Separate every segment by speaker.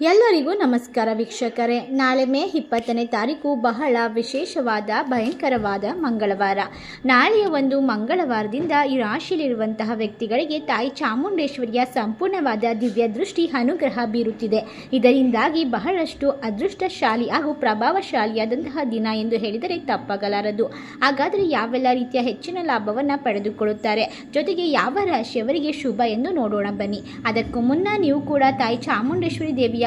Speaker 1: ಎಲ್ಲರಿಗೂ ನಮಸ್ಕಾರ ವೀಕ್ಷಕರೇ. ನಾಳೆ ಮೇ ಇಪ್ಪತ್ತನೇ ತಾರೀಕು ಬಹಳ ವಿಶೇಷವಾದ, ಭಯಂಕರವಾದ ಮಂಗಳವಾರ. ನಾಳೆಯ ಒಂದು ಮಂಗಳವಾರದಿಂದ ಈ ರಾಶಿಯಲ್ಲಿರುವಂತಹ ವ್ಯಕ್ತಿಗಳಿಗೆ ತಾಯಿ ಚಾಮುಂಡೇಶ್ವರಿಯ ಸಂಪೂರ್ಣವಾದ ದಿವ್ಯ ದೃಷ್ಟಿ ಅನುಗ್ರಹ ಬೀರುತ್ತಿದೆ. ಇದರಿಂದಾಗಿ ಬಹಳಷ್ಟು ಅದೃಷ್ಟಶಾಲಿ ಹಾಗೂ ಪ್ರಭಾವಶಾಲಿಯಾದಂತಹ ದಿನ ಎಂದು ಹೇಳಿದರೆ ತಪ್ಪಾಗಲಾರದು. ಹಾಗಾದರೆ ಯಾವೆಲ್ಲ ರೀತಿಯ ಹೆಚ್ಚಿನ ಲಾಭವನ್ನು ಪಡೆದುಕೊಳ್ಳುತ್ತಾರೆ? ಜೊತೆಗೆ ಯಾವ ರಾಶಿಯವರಿಗೆ ಶುಭ ಎಂದು ನೋಡೋಣ ಬನ್ನಿ. ಅದಕ್ಕೂ ಮುನ್ನ ನೀವು ಕೂಡ ತಾಯಿ ಚಾಮುಂಡೇಶ್ವರಿ ದೇವಿಯ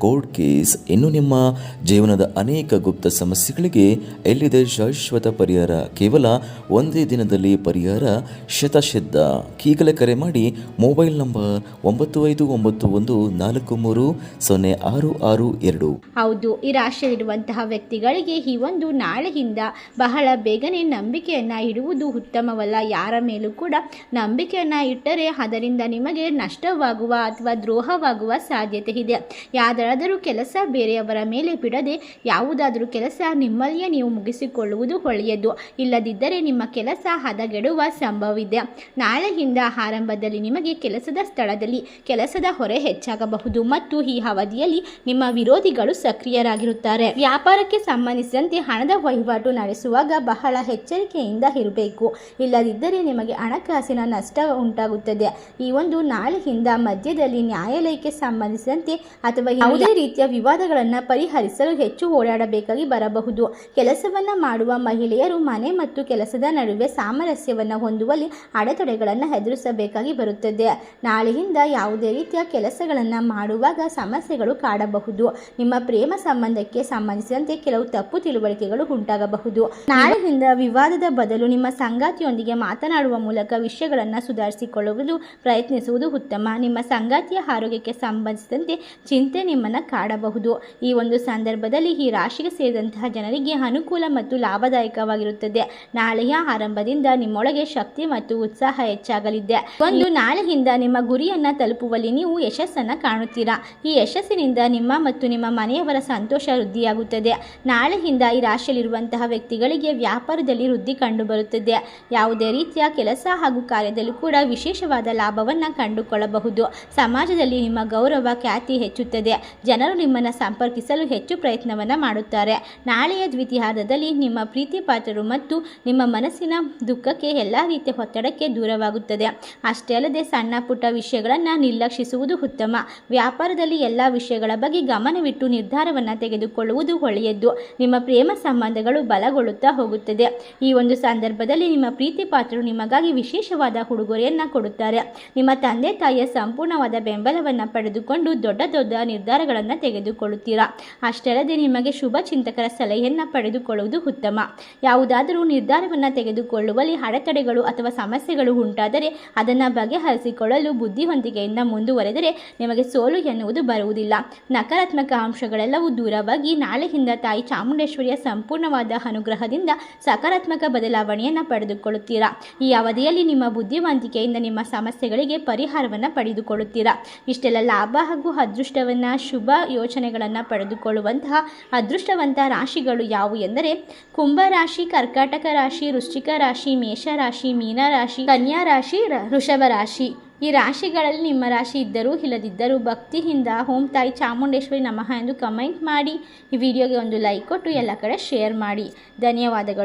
Speaker 2: ಕೋರ್ಟ್ ಕೇಸ್ ಇನ್ನು ನಿಮ್ಮ ಜೀವನದ ಅನೇಕ ಗುಪ್ತ ಸಮಸ್ಯೆಗಳಿಗೆ ಎಲ್ಲಿದೆ ಶಾಶ್ವತ ಪರಿಹಾರ? ಕೇವಲ ಒಂದೇ ದಿನದಲ್ಲಿ ಪರಿಹಾರ? ಶತಸಿದ್ಧ ಈಗಲೇ ಕರೆ ಮಾಡಿ ಮೊಬೈಲ್ ನಂಬರ್ ಒಂಬತ್ತು ಐದು ಒಂಬತ್ತು ಒಂದು ನಾಲ್ಕು ಮೂರು ಸೊನ್ನೆ ಆರು ಆರು ಎರಡು.
Speaker 1: ಹೌದು ಈ ರಾಶಿಯಲ್ಲಿರುವಂತಹ ವ್ಯಕ್ತಿಗಳಿಗೆ ಈ ಒಂದು ನಾಳೆಯಿಂದ ಬಹಳ ಬೇಗನೆ ನಂಬಿಕೆಯನ್ನು ಇಡುವುದು ಉತ್ತಮವಲ್ಲ. ಯಾರ ಮೇಲೂ ಕೂಡ ನಂಬಿಕೆಯನ್ನು ಇಟ್ಟರೆ ಅದರಿಂದ ನಿಮಗೆ ನಷ್ಟವಾಗುವ ಅಥವಾ ದ್ರೋಹವಾಗುವ ಸಾಧ್ಯತೆ ಇದೆ. ಯಾವ್ದಾದರೂ ಕೆಲಸ ಬೇರೆಯವರ ಮೇಲೆ ಬಿಡದೆ ಯಾವುದಾದರೂ ಕೆಲಸ ನಿಮ್ಮಲ್ಲಿಯೇ ನೀವು ಮುಗಿಸಿಕೊಳ್ಳುವುದು ಒಳ್ಳೆಯದು. ಇಲ್ಲದಿದ್ದರೆ ನಿಮ್ಮ ಕೆಲಸ ಹದಗೆಡುವ ಸಂಭವವಿದೆ. ನಾಳೆಯಿಂದ ಆರಂಭದಲ್ಲಿ ನಿಮಗೆ ಕೆಲಸದ ಸ್ಥಳದಲ್ಲಿ ಕೆಲಸದ ಹೊರೆ ಹೆಚ್ಚಾಗಬಹುದು ಮತ್ತು ಈ ಅವಧಿಯಲ್ಲಿ ನಿಮ್ಮ ವಿರೋಧಿಗಳು ಸಕ್ರಿಯರಾಗಿರುತ್ತಾರೆ. ವ್ಯಾಪಾರಕ್ಕೆ ಸಂಬಂಧಿಸಿದಂತೆ ಹಣದ ವಹಿವಾಟು ನಡೆಸುವಾಗ ಬಹಳ ಎಚ್ಚರಿಕೆಯಿಂದ ಇರಬೇಕು. ಇಲ್ಲದಿದ್ದರೆ ನಿಮಗೆ ಹಣಕಾಸಿನ ನಷ್ಟ ಉಂಟಾಗುತ್ತದೆ. ಈ ಒಂದು ನಾಳೆಯಿಂದ ಮಧ್ಯದಲ್ಲಿ ನ್ಯಾಯಾಲಯಕ್ಕೆ ಸಂಬಂಧಿಸಿದಂತೆ ಅಥವಾ ಯಾವುದೇ ರೀತಿಯ ವಿವಾದಗಳನ್ನು ಪರಿಹರಿಸಲು ಹೆಚ್ಚು ಓಡಾಡಬೇಕಾಗಿ ಬರಬಹುದು. ಕೆಲಸವನ್ನು ಮಾಡುವ ಮಹಿಳೆಯರು ಮನೆ ಮತ್ತು ಕೆಲಸದ ನಡುವೆ ಸಾಮರಸ್ಯವನ್ನು ಹೊಂದುವಲ್ಲಿ ಅಡೆತಡೆಗಳನ್ನು ಎದುರಿಸಬೇಕಾಗಿ ಬರುತ್ತದೆ. ನಾಳೆಯಿಂದ ಯಾವುದೇ ರೀತಿಯ ಕೆಲಸಗಳನ್ನು ಮಾಡುವಾಗ ಸಮಸ್ಯೆಗಳು ಕಾಡಬಹುದು. ನಿಮ್ಮ ಪ್ರೇಮ ಸಂಬಂಧಕ್ಕೆ ಸಂಬಂಧಿಸಿದಂತೆ ಕೆಲವು ತಪ್ಪು ತಿಳುವಳಿಕೆಗಳು ಉಂಟಾಗಬಹುದು. ನಾಳೆಯಿಂದ ವಿವಾದದ ಬದಲು ನಿಮ್ಮ ಸಂಗಾತಿಯೊಂದಿಗೆ ಮಾತನಾಡುವ ಮೂಲಕ ವಿಷಯಗಳನ್ನು ಸುಧಾರಿಸಿಕೊಳ್ಳುವುದು ಪ್ರಯತ್ನಿಸುವುದು ಉತ್ತಮ. ನಿಮ್ಮ ಸಂಗಾತಿಯ ಆರೋಗ್ಯಕ್ಕೆ ಸಂಬಂಧಿಸಿದಂತೆ ಚಿಂತೆ ನಿಮ್ಮನ್ನು ಕಾಡಬಹುದು. ಈ ಒಂದು ಸಂದರ್ಭದಲ್ಲಿ ಈ ರಾಶಿಗೆ ಸೇರಿದಂತಹ ಜನರಿಗೆ ಅನುಕೂಲ ಮತ್ತು ಲಾಭದಾಯಕವಾಗಿರುತ್ತದೆ. ನಾಳೆಯ ಆರಂಭದಿಂದ ನಿಮ್ಮೊಳಗೆ ಶಕ್ತಿ ಮತ್ತು ಉತ್ಸಾಹ ಹೆಚ್ಚಾಗಲಿದೆ. ಒಂದು ನಾಳೆಯಿಂದ ನಿಮ್ಮ ಗುರಿಯನ್ನ ತಲುಪುವಲ್ಲಿ ನೀವು ಯಶಸ್ಸನ್ನು ಕಾಣುತ್ತೀರಾ? ಈ ಯಶಸ್ಸಿನಿಂದ ನಿಮ್ಮ ಮತ್ತು ನಿಮ್ಮ ಮನೆಯವರ ಸಂತೋಷ ವೃದ್ಧಿಯಾಗುತ್ತದೆ. ನಾಳೆಯಿಂದ ಈ ರಾಶಿಯಲ್ಲಿರುವಂತಹ ವ್ಯಕ್ತಿಗಳಿಗೆ ವ್ಯಾಪಾರದಲ್ಲಿ ವೃದ್ಧಿ ಕಂಡುಬರುತ್ತದೆ. ಯಾವುದೇ ರೀತಿಯ ಕೆಲಸ ಹಾಗೂ ಕಾರ್ಯದಲ್ಲೂ ಕೂಡ ವಿಶೇಷವಾದ ಲಾಭವನ್ನು ಕಂಡುಕೊಳ್ಳಬಹುದು. ಸಮಾಜದಲ್ಲಿ ನಿಮ್ಮ ಗೌರವ ಖ್ಯಾತಿ ಹೆಚ್ಚುತ್ತದೆ. ಜನರು ನಿಮ್ಮನ್ನು ಸಂಪರ್ಕಿಸಲು ಹೆಚ್ಚು ಪ್ರಯತ್ನವನ್ನು ಮಾಡುತ್ತಾರೆ. ನಾಳೆಯ ದ್ವಿತೀಯಾರ್ಧದಲ್ಲಿ ನಿಮ್ಮ ಪ್ರೀತಿ ಪಾತ್ರರು ಮತ್ತು ನಿಮ್ಮ ಮನಸ್ಸಿನ ದುಃಖಕ್ಕೆ ಎಲ್ಲ ರೀತಿಯ ಒತ್ತಡಕ್ಕೆ ದೂರವಾಗುತ್ತದೆ. ಅಷ್ಟೇ ಅಲ್ಲದೆ ಸಣ್ಣ ಪುಟ್ಟ ವಿಷಯಗಳನ್ನು ನಿರ್ಲಕ್ಷಿಸುವುದು ಉತ್ತಮ. ವ್ಯಾಪಾರದಲ್ಲಿ ಎಲ್ಲ ವಿಷಯಗಳ ಬಗ್ಗೆ ಗಮನವಿಟ್ಟು ನಿರ್ಧಾರವನ್ನು ತೆಗೆದುಕೊಳ್ಳುವುದು ಒಳ್ಳೆಯದು. ನಿಮ್ಮ ಪ್ರೇಮ ಸಂಬಂಧಗಳು ಬಲಗೊಳ್ಳುತ್ತಾ ಹೋಗುತ್ತದೆ. ಈ ಒಂದು ಸಂದರ್ಭದಲ್ಲಿ ನಿಮ್ಮ ಪ್ರೀತಿ ಪಾತ್ರರು ನಿಮಗಾಗಿ ವಿಶೇಷವಾದ ಉಡುಗೊರೆಯನ್ನು ಕೊಡುತ್ತಾರೆ. ನಿಮ್ಮ ತಂದೆ ತಾಯಿಯ ಸಂಪೂರ್ಣವಾದ ಬೆಂಬಲವನ್ನು ಪಡೆದುಕೊಂಡು ದೊಡ್ಡ ದೊಡ್ಡ ನಿರ್ಧಾರಗಳನ್ನು ತೆಗೆದುಕೊಳ್ಳುತ್ತೀರಾ? ಅಷ್ಟೇ ನಿಮಗೆ ಶುಭ ಚಿಂತಕರ ಸಲಹೆಯನ್ನು ಪಡೆದುಕೊಳ್ಳುವುದು ಉತ್ತಮ. ಯಾವುದಾದರೂ ನಿರ್ಧಾರವನ್ನು ತೆಗೆದುಕೊಳ್ಳುವಲ್ಲಿ ಅಡೆತಡೆಗಳು ಅಥವಾ ಸಮಸ್ಯೆಗಳು ಉಂಟಾದರೆ ಅದನ್ನು ಬಗೆಹರಿಸಿಕೊಳ್ಳಲು ಬುದ್ಧಿವಂತಿಕೆಯಿಂದ ಮುಂದುವರೆದರೆ ನಿಮಗೆ ಸೋಲು ಎನ್ನುವುದು ಬರುವುದಿಲ್ಲ. ನಕಾರಾತ್ಮಕ ಅಂಶಗಳೆಲ್ಲವೂ ದೂರವಾಗಿ ನಾಳೆಯಿಂದ ತಾಯಿ ಚಾಮುಂಡೇಶ್ವರಿಯ ಸಂಪೂರ್ಣವಾದ ಅನುಗ್ರಹದಿಂದ ಸಕಾರಾತ್ಮಕ ಬದಲಾವಣೆಯನ್ನು ಪಡೆದುಕೊಳ್ಳುತ್ತೀರಾ? ಈ ಅವಧಿಯಲ್ಲಿ ನಿಮ್ಮ ಬುದ್ಧಿವಂತಿಕೆಯಿಂದ ನಿಮ್ಮ ಸಮಸ್ಯೆಗಳಿಗೆ ಪರಿಹಾರವನ್ನು ಪಡೆದುಕೊಳ್ಳುತ್ತೀರಾ? ಇಷ್ಟೆಲ್ಲ ಲಾಭ ಹಾಗೂ ಅದೃಷ್ಟವನ್ನು ಶುಭ ಯೋಚನೆಗಳನ್ನು ಪಡೆದುಕೊಳ್ಳುವಂತಹ ಅದೃಷ್ಟವಂತ ರಾಶಿಗಳು ಯಾವುವು ಎಂದರೆ ಕುಂಭ ರಾಶಿ, ಕರ್ಕಾಟಕ ರಾಶಿ, ವೃಶ್ಚಿಕ ರಾಶಿ, ಮೇಷ ರಾಶಿ, ಮೀನ ರಾಶಿ, ಕನ್ಯಾ ರಾಶಿ ವೃಷಭ ರಾಶಿ. ಈ ರಾಶಿಗಳಲ್ಲಿ ನಿಮ್ಮ ರಾಶಿ ಇದ್ದರೂ ಇಲ್ಲದಿದ್ದರೂ ಭಕ್ತಿಯಿಂದ ಹೋಮ್ ತಾಯಿ ಚಾಮುಂಡೇಶ್ವರಿ ನಮಃ ಎಂದು ಕಮೆಂಟ್ ಮಾಡಿ ಈ ವಿಡಿಯೋಗೆ ಒಂದು ಲೈಕ್ ಕೊಟ್ಟು ಎಲ್ಲ ಕಡೆ ಶೇರ್ ಮಾಡಿ. ಧನ್ಯವಾದಗಳು.